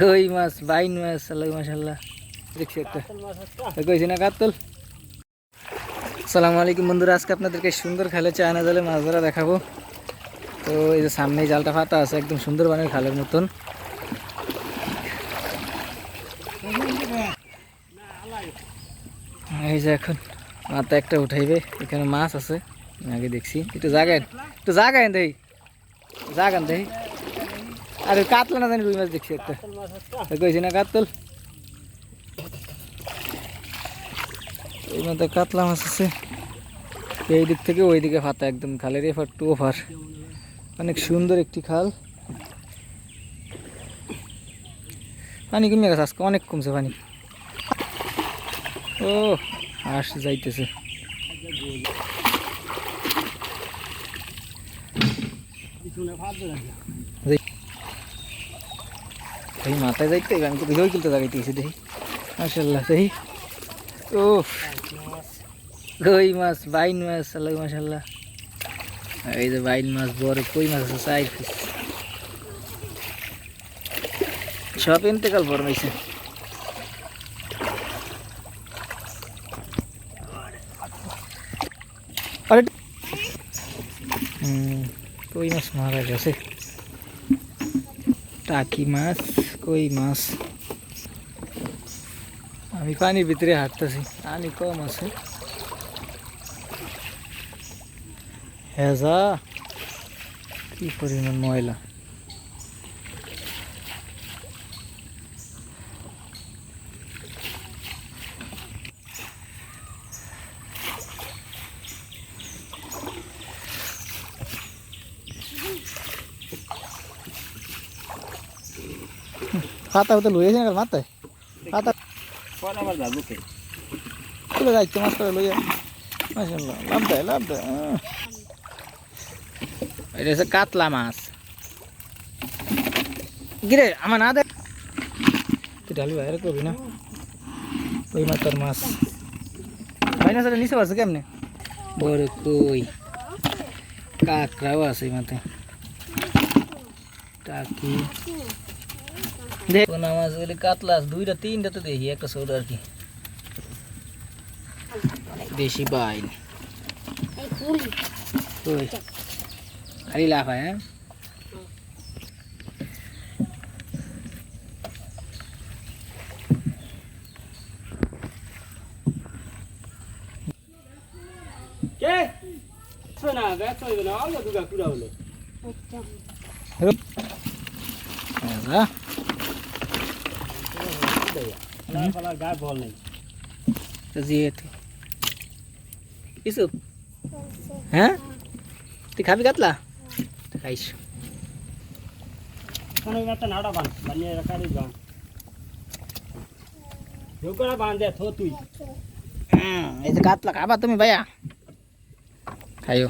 কই মাছ, বাইন মাছ আল্লাহ। মাশাল্লাহ দেখছি একটা। কইছি না, কাতল? আসসালামু আলাইকুম বন্ধুরা, আজকে আপনাদেরকে সুন্দর খালে চায়না জালে মাছ ধরা দেখাবো। তো এই যে সামনে জালটা ফাটা আছে, একদম সুন্দরবনের খালের মতন। এই যে এখন মাথা একটা উঠাইবে, এখানে মাছ আছে আগে দেখছি। একটু জাগায় একটু জাগায় দেই। জাগান দেই। আর কাতলা না জানি রুই মাছ দেখছি একটা। কইছি না কাতল? এই মধ্যে কাতলা মাছ আছে। এই দিক থেকে ওই দিকে ফাতা একদম খালের এফার টু ওভার অনেক সুন্দর একটি খাল। পানি কমে গেছে আজকে অনেক কমছে পানি। ও হাঁস যাইতেছে। এই মাথায় যাইতে আমি তো দেখেও কিলতে লাগাইতেছি দেখি। মাসাল্লাহ দেখি। ও কই মাছ, বাইন মাছ, আল্লাহ মাসাল্লাহ এই যে বাইন মাছ, বড় কই মাছ আছে, চার পিস। সব ইন্তেকাল ফরমাইছে আরে হুম কই মাছ মারা গেছে? টাকি মাছ কই মাছ আমি পানির ভিতরে হাঁটতেছি। পানি কম আছে। হেজা, কি পরিমাণ ময়লা। পাতা হতে লইয়েছে না মাথায়। পাতা তুলে যাইতে মাছ করে লইয়া। মাশাল্লাহ লাভ দেয় লাভ দেয় এটা হচ্ছে কাতলা মাছ। গিরে আমার না দেখ তুই ডালি বাইরে করবি না? ওই মাতার মাছ। ভাই না সেটা নিচে আছে কেমনে? বড় কই? কাকড়াও আছে এই মাথায়। টাকি দেখ পোনা মাছ বলে কাতলা আছে, দুইটা তিনটা তো দেখি একটা ছোট আর কি। দেশি বাইন খালি লাভ হয় হ্যাঁ? কে? ব্যাগ চলবে না অল্প দুগা কুড়া হলো। ইসুপ হ্যাঁ? তুই খাবি কাতলা? খাইস। হুম, কাতলা খাবা তুমি ভাইয়া। খাইও।